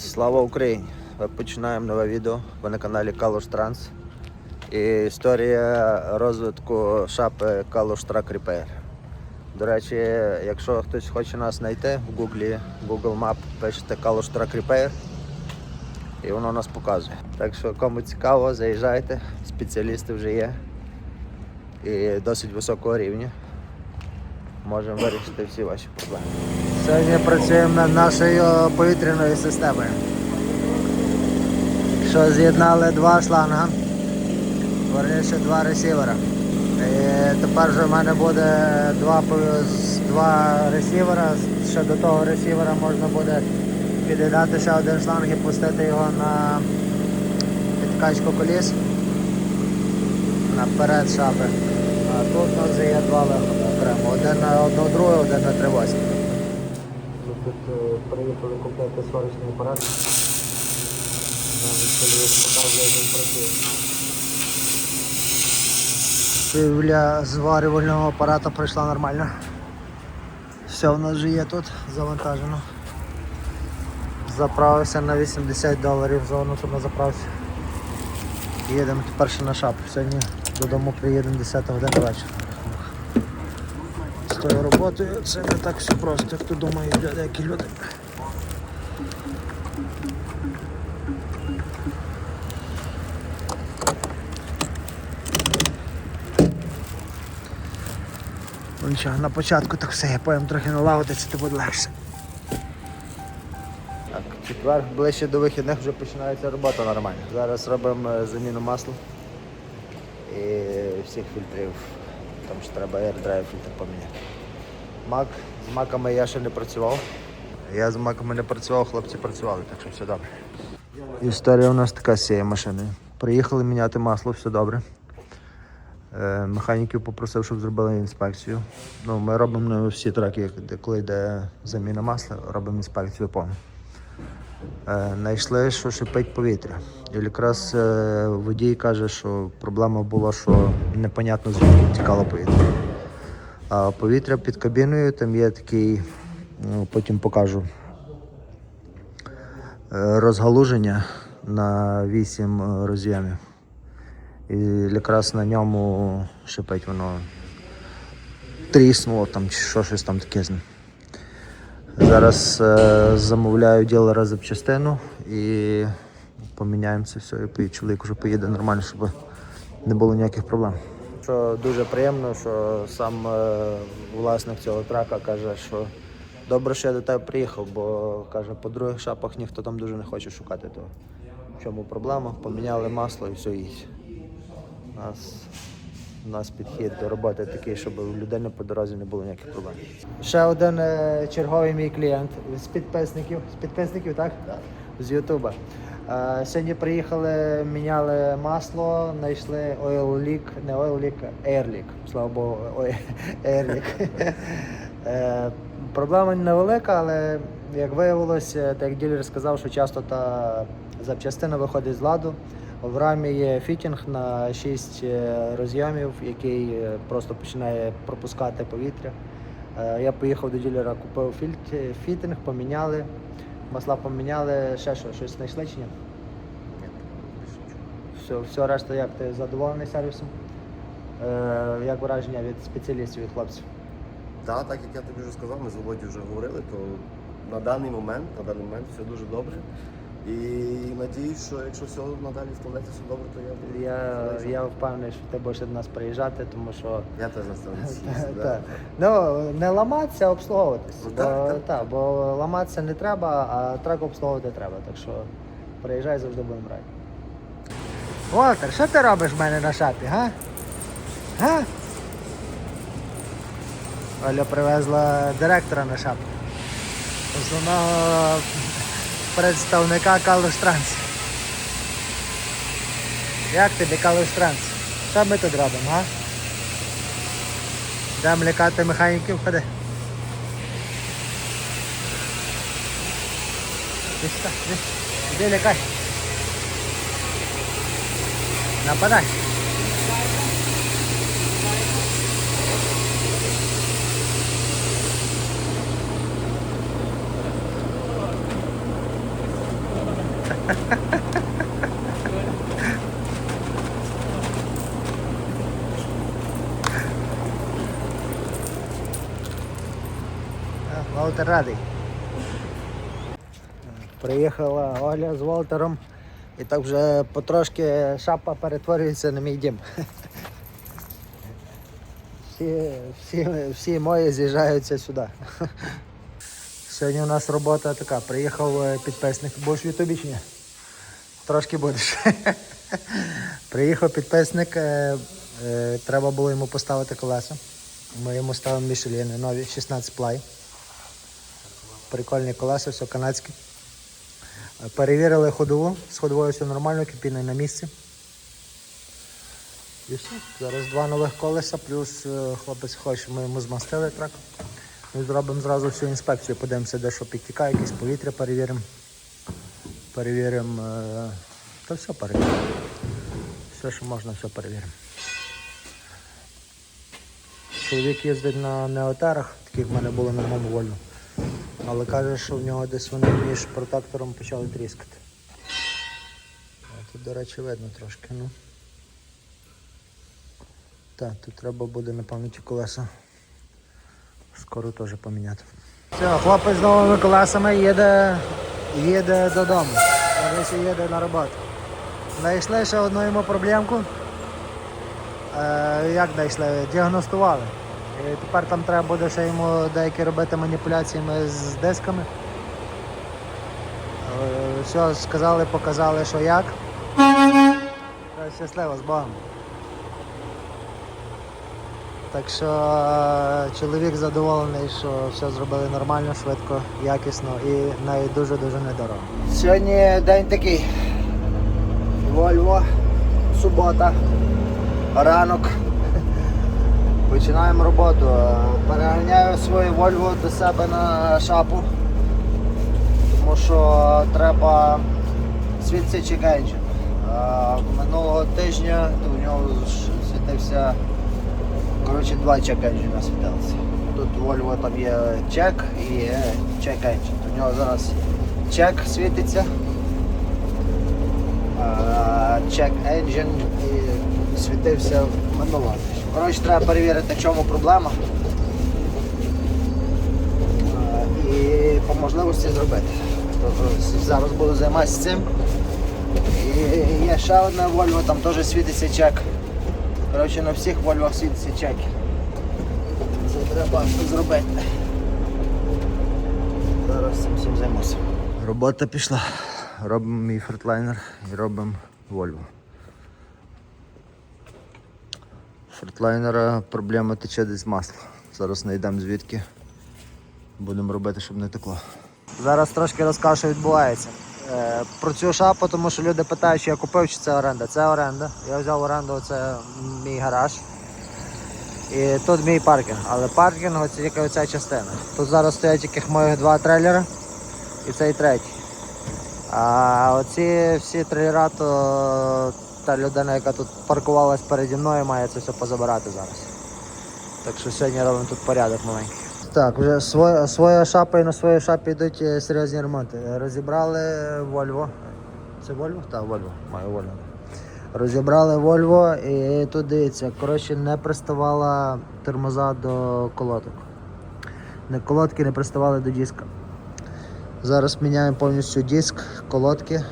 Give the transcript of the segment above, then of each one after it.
Слава Україні! Ми починаємо нове відео. Ви на каналі Калуш Транс. І історія розвитку шапи Калуш Track Repair. До речі, якщо хтось хоче нас знайти в Google, Google Map, пишете Калуш Track Repair і воно нас показує. Так що кому цікаво, заїжджайте, спеціалісти вже є. І досить високого рівня. Можемо вирішити всі ваші проблеми. Сьогодні працюємо над нашою повітряною системою. Що з'єднали два шланга, верніше два ресівера. І тепер вже в мене буде два, два ресівера. Ще до того ресівера можна буде під'єднати один шланг і пустити його на підкачку коліс наперед шапи. А тут у нас є два виходи окремо. Один на одну другу, один на тривозі. Ми тут е, приїхали купити сварочний апарат. Цивля зварювального апарата пройшла нормально. Все в нас вже є тут завантажено. Заправився на 80 доларів зону тут на заправці. Їдемо тепер ще на шапу. Сьогодні додому приїдемо 10 година вечора. Тою роботою це не так все просто, як то думають деякі люди. Ну нічого, на початку так все, я потім трохи налагодиться, то буде легше. Так, четвер ближче до вихідних вже починається робота нормально. Зараз робимо е, заміну масла і всіх фільтрів. Там ж треба AirDrive фільтр поміняти. Мак, з маками я ще не працював. Я з маками не працював, хлопці працювали, так що все добре. Історія у нас така з цією машиною. Приїхали міняти масло, все добре. Е, Механіків попросив, щоб зробили інспекцію. Ну, ми робимо всі траки, коли йде заміна масла, робимо інспекцію повну. Е, Знайшли, що шипить повітря. І якраз е, водій каже, що проблема була, що непонятно звідки тікало повітря. А повітря під кабіною там є такий, ну, потім покажу, е, розгалуження на 8 роз'ємів. І якраз на ньому шипить воно тріснуло там чи що щось там таке з. Зараз е, замовляю ділера запчастину і поміняємо це все. І чоловік вже поїде нормально, щоб не було ніяких проблем. Що дуже приємно, що сам е, власник цього трака каже, що добре, що я до тебе приїхав, бо каже, по других шапах ніхто там дуже не хоче шукати того. В чому проблема? Поміняли масло і все їсть. Нас, у нас підхід до роботи такий, щоб у людини по дорозі не було ніяких проблем. Ще один е, черговий мій клієнт з підписників. З підписників, так? Так. З Ютуба. Е, сьогодні приїхали, міняли масло, знайшли Oil Leak, не Oil Leak, Air Leak. Слава Богу, ой, Air Leak. Е, Проблема невелика, але як виявилося, так як ділер сказав, що часто та запчастина виходить з ладу. В рамі є фітінг на 6 роз'ємів, який е, просто починає пропускати повітря. Е, Я поїхав до ділера, купив фітинг, поміняли, масла поміняли, ще що, щось знайшли чи ні? Все, все решта, як ти задоволений сервісом? Е, Як враження від спеціалістів, від хлопців? Так, так як я тобі вже сказав, ми з Володю вже говорили, то на даний момент, на даний момент все дуже добре. І надіюсь, що якщо все надалі складеться все добре, то я буду. Я, я впевнений, що ти будеш до нас приїжджати, тому що я теж на стороні Так. да. Ну, не ламатися, а обслуговуватись. Ну, бо, так, так. та, бо ламатися не треба, а трак обслуговувати треба. Так що приїжджай, завжди будемо раді. Волтер, що ти робиш в мене на шапі, га? Га? Оля привезла директора на шапку. Основного представника Калуш Транс. Як тобі Калуш Транс? Що ми тут робимо, га? Дам лякати механіків, ходи. Іди лякай. Нападай. Волтер. Приїхала Оля з Волтером і так вже потрошки шапа перетворюється на мій дім. Всі, всі, всі мої з'їжджаються сюди. Сьогодні у нас робота така. Приїхав е, підписник. Будеш в Ютубі чи? Трошки будеш. Приїхав підписник, е, е, треба було йому поставити колеса. Ми йому ставимо Мішеліни нові 16 плай. Прикольні колеса, все канадське. Е, Перевірили ходову, з ходовою все нормально, кипіни на місці. І все. Зараз два нових колеса, плюс е, хлопець хоче, ми йому змастили трак. Ми зробимо зразу всю інспекцію, подивимося, де що підтікає, якесь повітря перевіримо. Перевіримо. е, Та все перевіримо. Все, що можна, все перевіримо. Чоловік їздить на неотерах, таких в мене було на моєму вольну. Але каже, що в нього десь вони між протектором почали тріскати. Тут, до речі, видно трошки, ну. Так, тут треба буде напевно ті колеса. Скоро теж поміняти. Все, хлопець з новими колесами їде, їде додому. Десь їде на роботу. Знайшли ще одну йому проблемку. Е, як знайшли? Діагностували. І тепер там треба буде ще йому деякі робити маніпуляціями з дисками. Е, Все, сказали, показали, що як. Щасливо з Богом. Так що е, чоловік задоволений, що все зробили нормально, швидко, якісно і навіть дуже-дуже недорого. Сьогодні день такий. Вольво, субота, ранок. Починаємо роботу. Переганяю свою Вольво до себе на шапу, тому що треба світиться чекенчик. Минулого тижня то в нього світився коротше, два чек енджина світилися. Тут у Volvo там є чек і чек енджин. У нього зараз чек світиться. Чек енджин і світився минулого тижня. Коротше, треба перевірити, в чому проблема. І по можливості зробити. Тобто Зараз буду займатися цим. І є ще одна Volvo, там теж світиться чек. Коротше, на всіх Volvo світиться чеки. Це треба зробити. Зараз цим всім займуся. Робота пішла. Робимо мій фортлайнер і робимо Volvo. Фортлайнера проблема тече десь масло. Зараз знайдемо звідки. Будемо робити, щоб не текло. Зараз трошки розкажу, що відбувається. Е, про цю шапу, тому що люди питають, чи я купив, чи це оренда. Це оренда. Я взяв оренду, це мій гараж. І тут мій паркінг. Але паркінг це тільки оця частина. Тут зараз стоять тільки моїх два трейлера і цей третій. А оці всі трейлера, то та людина, яка тут паркувалась переді мною, має це все позабирати зараз. Так що сьогодні робимо тут порядок маленький. Так, вже своя, своя шапа і на своїй шапі йдуть е, серйозні ремонти. Розібрали Volvo. Це Volvo? Так, Volvo. Маю Volvo. Розібрали Volvo і тут дивіться, коротше, не приставала тормоза до колодок. Не колодки не приставали до диска. Зараз міняємо повністю диск, колодки,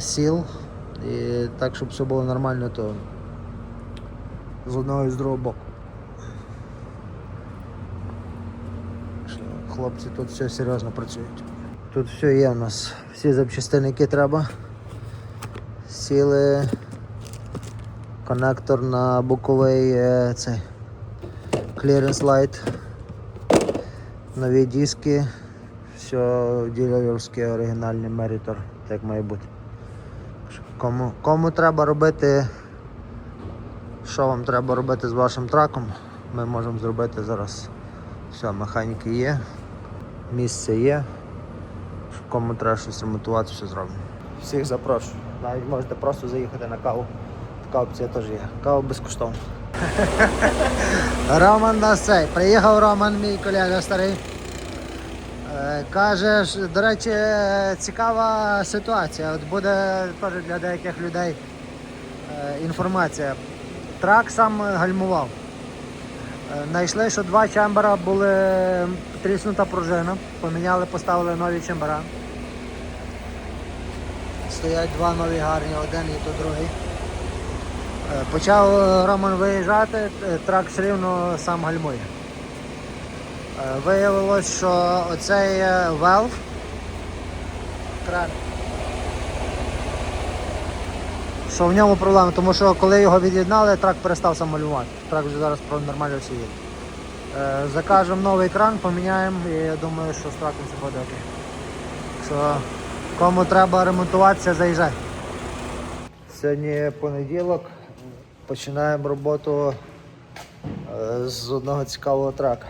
сіл. І так, щоб все було нормально, то з одного і з другого боку. Хлопці тут все серйозно працюють. Тут все є у нас. Всі запчастини, які треба. Сіли, коннектор на боковий е, цей clearance light, нові диски, все ділерівське оригінальний Meritor, так має бути. Кому, кому треба робити, що вам треба робити з вашим траком, ми можемо зробити зараз. Все, механіки є, місце є. Кому треба щось ремонтувати, все зробимо. Всіх запрошую. Навіть можете просто заїхати на каву. Така опція теж є. Кава безкоштовна. Роман нас цей. Приїхав Роман, мій колега старий. Каже, до речі, е, цікава ситуація. От буде теж для деяких людей е, інформація. Трак сам гальмував. Е, Знайшли, що два чембера були тріснута пружина. Поміняли, поставили нові чембера. Стоять два нові гарні, один і то другий. Почав Роман виїжджати, трак все рівно сам гальмує. Е, Виявилось, що оцей е, valve кран. Що в ньому проблема, тому що коли його від'єднали, трак перестав самолювати. Трак вже зараз нормально все їде. Е, Закажемо новий кран, поміняємо і я думаю, що з траком все буде окей. Що кому треба ремонтуватися, заїжджай. Сьогодні понеділок. Починаємо роботу з одного цікавого трака.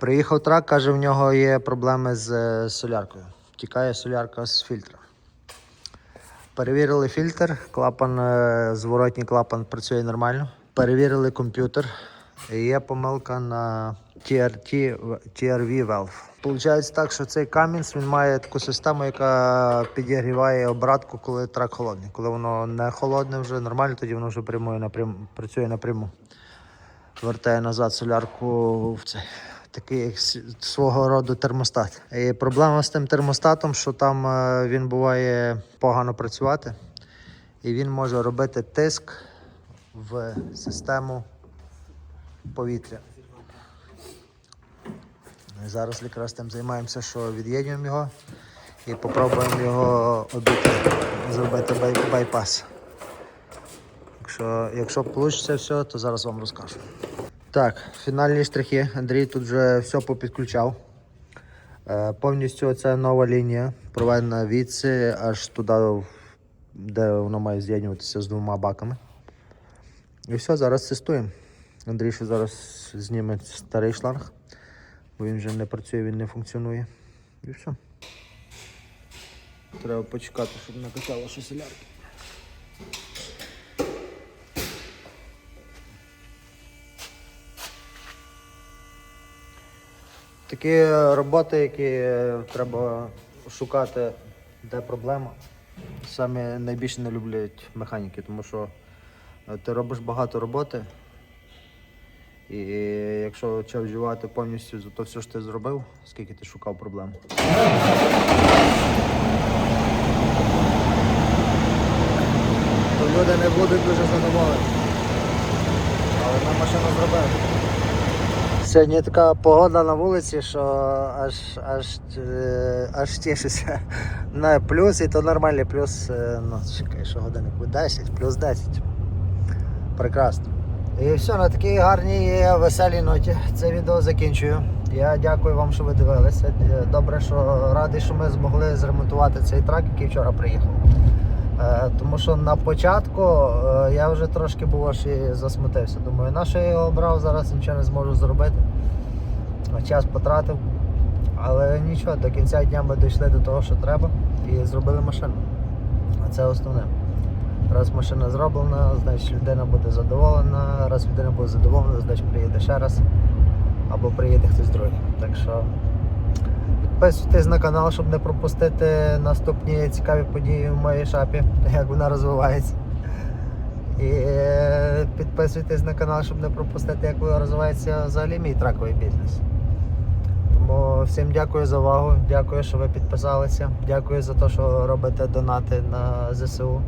Приїхав трак, каже, в нього є проблеми з е, соляркою. Тікає солярка з фільтра. Перевірили фільтр, клапан, е, зворотній клапан працює нормально. Перевірили комп'ютер. Є помилка на TRT, TRV valve. Получається так, що цей Cummins, він має таку систему, яка підігріває обратку, коли трак холодний. Коли воно не холодне вже нормально, тоді воно вже прямує напряму, працює напряму. Вертає назад солярку в цей такий свого роду термостат. І проблема з тим термостатом, що там е, він буває погано працювати, і він може робити тиск в систему повітря. Зараз якраз тим займаємося, що від'єднуємо його і спробуємо його обійти, зробити бай- байпас. Якщо, якщо вийде все, то зараз вам розкажу. Так, фінальні штрихи. Андрій тут вже все попідключав. Е, повністю це нова лінія, проведена відси аж туди, де воно має з'єднуватися з двома баками. І все, зараз тестуємо. Андрій ще зараз зніме старий шланг, бо він вже не працює, він не функціонує. І все. Треба почекати, щоб накачало щось солярки. Такі роботи, які треба шукати, де проблема. Саме найбільше не люблять механіки, тому що е, ти робиш багато роботи. І якщо вживати повністю за те все, що ти зробив, скільки ти шукав проблем. То люди не будуть дуже задоволені. Але нам машину зробили. Сьогодні така погода на вулиці, що аж аж, е, аж тішуся. На плюс і то нормальний плюс, е, ну чекай, що годинник буде 10, плюс 10. Прекрасно. І все, на такій гарній веселій ноті це відео закінчую. Я дякую вам, що ви дивилися. Е, Добре, що радий, що ми змогли зремонтувати цей трак, який вчора приїхав. Е, Тому що на початку е, я вже трошки був аж і засмутився. Думаю, на що я його обрав, зараз нічого не зможу зробити. Час потратив. Але нічого, до кінця дня ми дійшли до того, що треба, і зробили машину. А це основне. Раз машина зроблена, значить людина буде задоволена. Раз людина буде задоволена, значить приїде ще раз. Або приїде хтось другий. Так що Підписуйтесь на канал, щоб не пропустити наступні цікаві події в моїй шапі, як вона розвивається. І е, підписуйтесь на канал, щоб не пропустити, як розвивається взагалі мій траковий бізнес. Тому всім дякую за увагу, дякую, що ви підписалися. Дякую за те, що робите донати на ЗСУ.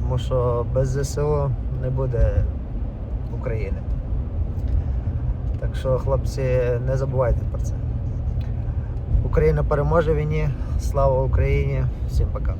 Тому що без ЗСУ не буде України. Так що, хлопці, не забувайте про це. Україна переможе війні. Слава Україні! Всім пока.